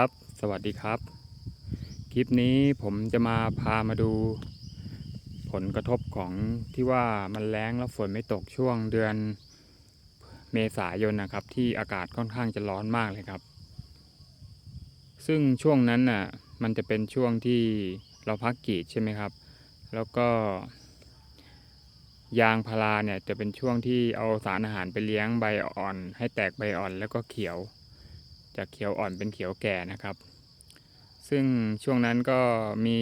ครับ สวัสดีครับ คลิปนี้ผมจะมาพามาดู ผลกระทบของที่ว่ามันแล้งแล้วฝนไม่ตกช่วงเดือนเมษายนนะครับ ที่อากาศค่อนข้างจะร้อนมากเลยครับ ซึ่งช่วงนั้นน่ะมันจะเป็นช่วงที่เราพักกรีดใช่ไหมครับ แล้วก็ ยางพาราเนี่ยจะเป็นช่วงที่เอาสารอาหารไปเลี้ยงใบอ่อน ให้แตกใบอ่อนแล้วก็เขียว จากเขียวอ่อนเป็นเขียวแก่นะครับ ซึ่งช่วงนั้นก็มี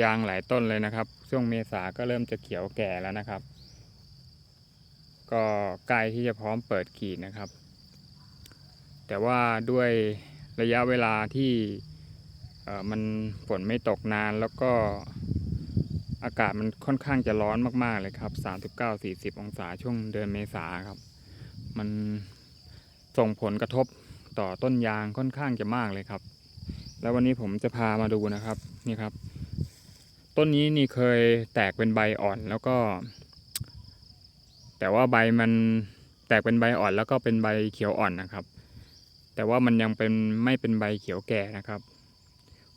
ยางหลายต้นเลยนะครับ ช่วงเมษาก็เริ่มจะเขียวแก่แล้วนะครับ ก็ใกล้ที่จะพร้อมเปิดกีดนะครับ แต่ว่าด้วยระยะเวลาที่มันฝนไม่ตกนานแล้วก็อากาศมันค่อนข้างจะร้อนมากๆเลยครับ 39-40 องศาช่วงเดือนเมษาครับ มันส่งผลกระทบ ต่อต้นยางค่อนข้างจะมากเลยครับ แล้ววันนี้ผมจะพามาดูนะครับนี่ครับ ต้นนี้นี่เคยแตกเป็นใบอ่อนแล้วก็ แต่ว่าใบมันแตกเป็นใบอ่อนแล้วก็เป็นใบเขียวอ่อนนะครับ แต่ว่ามันยังเป็นไม่เป็นใบเขียวแก่นะครับ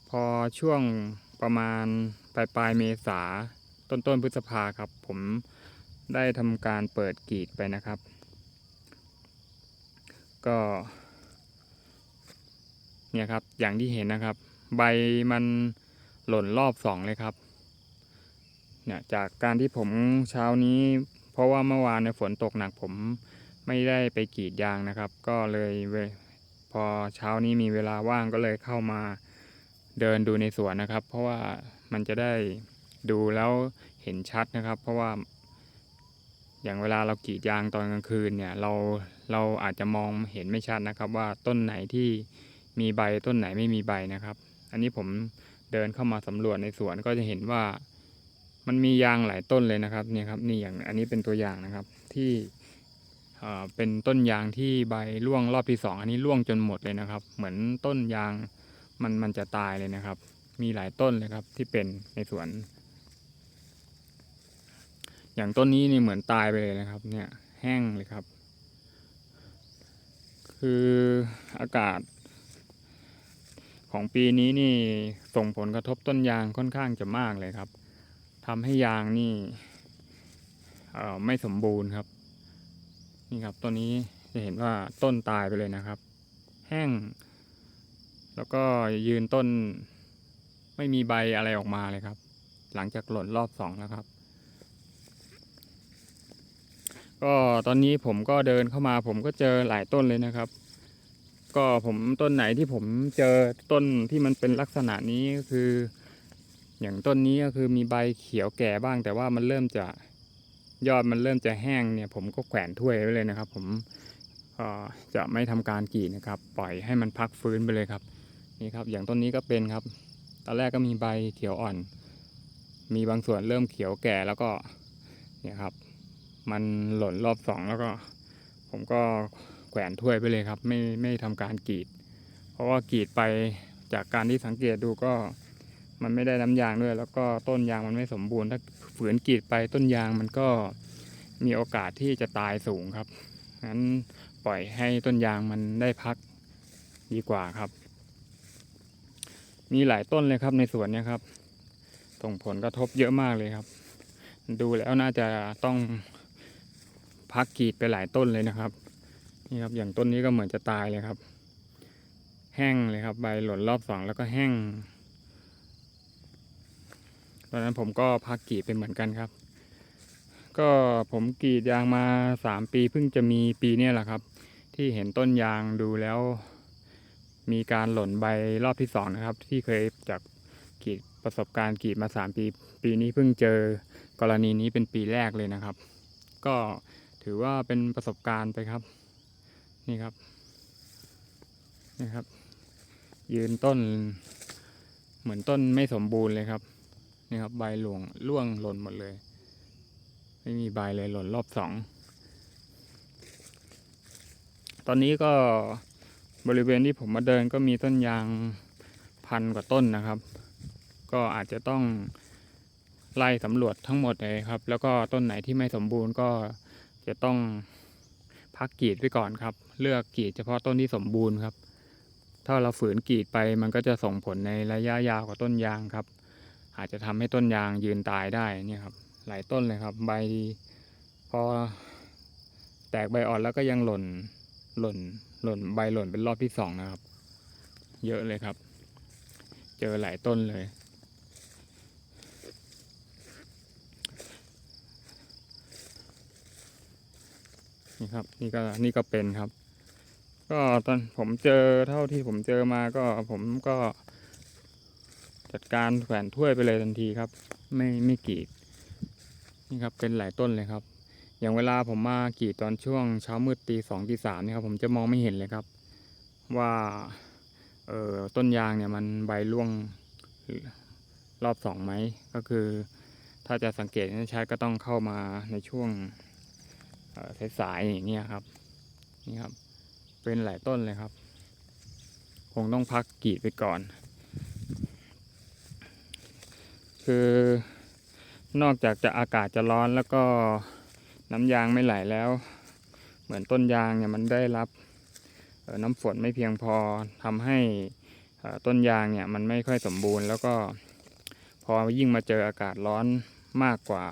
พอช่วงประมาณปลายปลายเมษาต้นต้นพฤษภาครับ ผมได้ทำการเปิดกรีดไปนะครับ ก็ เนี่ยครับ อย่างที่เห็นนะครับ ใบมันหล่นรอบสองเลยครับ เนี่ยจากการที่ผมเช้านี้ เพราะว่าเมื่อวานในยฝนตกหนักผมไม่ได้ไปกรีดยางนะครับ ก็เลยพอเช้านี้มีเวลาว่างก็เลยเข้ามาเดินดูในสวนนะครับ เพราะว่ามันจะได้ดูแล้วเห็นชัดนะครับ เพราะว่า อย่างเวลาเรากรีดยางตอนกลางคืนเนี่ย เราเราอาจจะมองเห็นไม่ชัดนะครับ ว่าต้นไหนที่ มีใบต้นไหนไม่มีใบนะครับ อันนี้ผมเดินเข้ามาสำรวจในสวนก็จะเห็นว่า มันมียางหลายต้นเลยนะครับเนี่ยครับนี่อย่างอันนี้เป็นตัวอย่างนะครับที่เอ่อเป็นต้นยางที่ใบร่วงรอบที่สองอันนี้ร่วงจนหมดเลยนะครับ เหมือนต้นยางมันมันจะตายเลยนะครับ มีหลายต้นเลยครับที่เป็นในสวน อย่างต้นนี้นี่เหมือนตายไปเลยนะครับ เนี่ยแห้งเลยครับ คืออากาศ ของปีนี้นี่ส่งผลกระทบต้นยางค่อนข้างจะมากเลยครับทำให้ยางนี่ไม่สมบูรณ์ครับ นี่ครับต้นนี้จะเห็นว่าต้นตายไปเลยนะครับ แห้ง แล้วก็ยืนต้นไม่มีใบอะไรออกมาเลยครับ หลังจากหล่นรอบสองแล้วครับ ก็ตอนนี้ผมก็เดินเข้ามาผมก็เจอหลายต้นเลยนะครับ ก็ผมต้นไหนที่ผมเจอต้นที่มันเป็นลักษณะนี้ก็คือ อย่างต้นนี้ก็คือมีใบเขียวแก่บ้าง แต่ว่ามันเริ่มจะยอดมันเริ่มจะแห้งเนี่ย ผมก็แขวนถ้วยไว้เลยนะครับ ผมเอ่อจะไม่ทำการกรีดนะครับ ปล่อยให้มันพักฟื้นไปเลยครับ นี่ครับ อย่างต้นนี้ก็เป็นครับ ตอนแรกก็มีใบเขียวอ่อน มีบางส่วนเริ่มเขียวแก่แล้วก็เนี่ยครับ มันหล่นรอบสองแล้วก็ ผมก็ แขวนถ้วยไปเลยครับ ไม่ไม่ทำการกรีด เพราะว่ากรีดไปจากการที่สังเกตดูก็มันไม่ได้น้ำยางด้วย แล้วก็ต้นยางมันไม่สมบูรณ์ ถ้าฝืนกรีดไปต้นยางมันก็มีโอกาสที่จะตายสูงครับงั้นปล่อยให้ต้นยางมันได้พักดีกว่าครับ มีหลายต้นเลยครับในสวนเนี่ยครับส่งผลกระทบเยอะมากเลยครับ ดูแล้วน่าจะต้องพักกรีดไปหลายต้นเลยนะครับ นี่ครับอย่างต้นนี้ก็เหมือนจะตายเลยครับ แห้งเลยครับ ใบหล่นรอบสองแล้วก็แห้ง ตอนนั้นผมก็พักกรีดเป็นเหมือนกันครับ ก็ผมกรีดยางมาสามปีเพิ่งจะมีปีเนี้ยแหละครับ ที่เห็นต้นยางดูแล้ว มีการหล่นใบรอบที่สองนะครับ ที่เคยจากกรีดประสบการณ์กรีดมาสามปี ปีนี้เพิ่งเจอกรณีนี้เป็นปีแรกเลยนะครับ ก็ถือว่าเป็นประสบการณ์ไปครับ นี่ครับนี่ครับ ยืนต้น เหมือนต้นไม่สมบูรณ์เลยครับนี่ครับ ใบหลวงร่วงหล่นหมดเลย ไม่มีใบเลยหล่นรอบสองตอนนี้ก็บริเวณที่ผมมาเดินก็มีต้นยางพันกว่าต้นนะครับ ก็อาจจะต้องไล่สำรวจทั้งหมดเลยครับ แล้วก็ต้นไหนที่ไม่สมบูรณ์ก็จะต้อง พักกรีดไว้ก่อนครับ เลือกกรีดเฉพาะต้นที่สมบูรณ์ครับ ถ้าเราฝืนกรีดไปมันก็จะส่งผลในระยะยาวกับต้นยางครับ อาจจะทำให้ต้นยางยืนตายได้นี่ครับ หลายต้นเลยครับ ใบพอแตกใบอ่อนแล้วก็ยังหล่นหล่นหล่นใบหล่นเป็นรอบที่สองนะครับ เยอะเลยครับ เจอหลายต้นเลย นี่ครับ นี่ก็นี่ก็เป็นครับ ก็ตอนผมเจอเท่าที่ผมเจอมาก็ผมก็ จัดการแขวนถ้วยไปเลยทันทีครับ ไม่ไม่กรีดนี่ครับเป็นหลายต้นเลยครับ อย่างเวลาผมมากรีดตอนช่วงเช้ามืดตีสองตีสามนี่ครับ ผมจะมองไม่เห็นเลยครับ ว่าเออต้นยางเนี่ยมันใบร่วงรอบสองไหมก็คือ ถ้าจะสังเกตให้ก็ต้องเข้ามาในช่วง สายๆอย่างเงี้ครับ นี่ครับ เป็นหลายต้นเลยครับ คงต้องพักกรีดไปก่อน คือนอกจากจะอากาศจะร้อนแล้วก็น้ำยางไม่ไหลแล้ว เหมือนต้นยางเนี่ยมันได้รับน้ำฝนไม่เพียงพอทำให้ต้นยางเนี่ยมันไม่ค่อยสมบูรณ์ แล้วก็พอยิ่งมาเจออากาศร้อนมากกว่า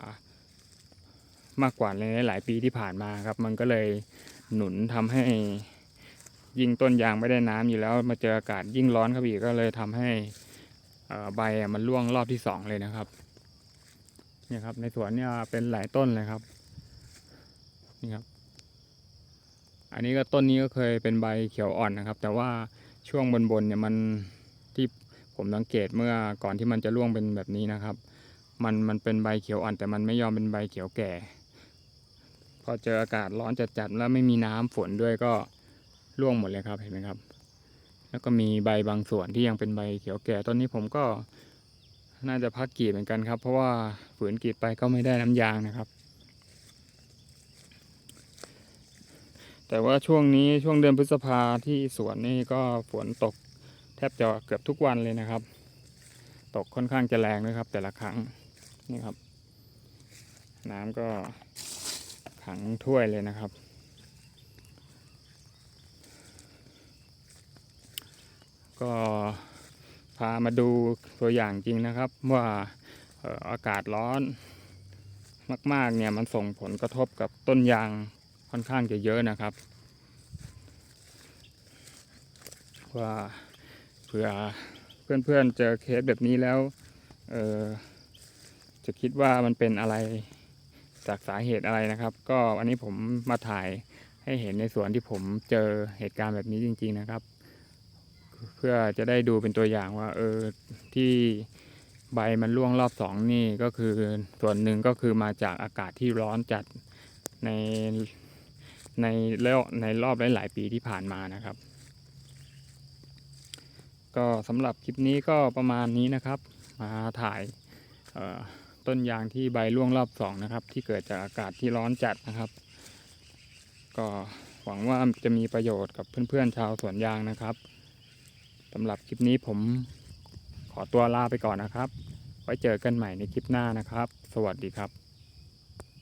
มากกว่าในหลายปีที่ผ่านมาครับ มันก็เลยหนุนทำให้ยิ่งต้นยางไม่ได้น้ำอยู่แล้ว มาเจออากาศยิ่งร้อนเข้าไปอีกก็เลยทำให้ใบมันร่วงรอบที่สองเลยนะครับเนี่ยครับในสวนเนี่ยเป็นหลายต้นเลยครับนี่ครับ อันนี้ก็ต้นนี้ก็เคยเป็นใบเขียวอ่อนนะครับ แต่ว่าช่วงบนๆเนี่ยมันที่ผมสังเกตเมื่อก่อนที่มันจะร่วงเป็นแบบนี้นะครับ มันมันเป็นใบเขียวอ่อนแต่มันไม่ยอมเป็นใบเขียวแก่ อเจออากาศร้อนจัดๆแล้วไม่มีน้ำฝนด้วยก็ร่วงหมดเลยครับเห็นไหมครับ แล้วก็มีใบบางส่วนที่ยังเป็นใบเขียวแก่ต้นนี้ผมก็น่าจะพักกรีดเหมือนกันครับ เพราะว่าฝืนกรีดไปก็ไม่ได้น้ำยางนะครับ แต่ว่าช่วงนี้ช่วงเดือนพฤษภาที่สวนนี่ก็ฝนตกแทบจะเกือบทุกวันเลยนะครับ ตกค่อนข้างจะแรงนะครับ แต่ละครั้งนี่ครับ น้ำก็ ขังถ้วยเลยนะครับ ก็พามาดูตัวอย่างจริงนะครับ ว่าอากาศร้อนมาก ๆ เนี่ยมันส่งผลกระทบกับต้นยางค่อนข้างจะเยอะนะครับ ว่าเผื่อเพื่อน ๆ เจอเคสแบบนี้แล้วจะคิดว่ามันเป็นอะไร จากสาเหตุอะไรนะครับ ก็วันนี้ผมมาถ่ายให้เห็นในสวนที่ผมเจอเหตุการณ์แบบนี้จริง ๆนะครับ เพื่อจะได้ดูเป็นตัวอย่างว่าเออที่ใบมันร่วงรอบสองนี่ก็คือส่วนหนึ่งก็คือมาจากอากาศที่ร้อนจัดในในแล้วในรอบหลายๆปีที่ผ่านมานะครับ ก็สำหรับคลิปนี้ก็ประมาณนี้นะครับ มาถ่ายเออ ต้นยางที่ใบร่วงรอบสองนะครับ ที่เกิดจากอากาศที่ร้อนจัดนะครับ ก็หวังว่าจะมีประโยชน์กับเพื่อนๆชาวสวนยางนะครับสำหรับคลิปนี้ผมขอตัวลาไปก่อนนะครับ ไว้เจอกันใหม่ในคลิปหน้านะครับ สวัสดีครับ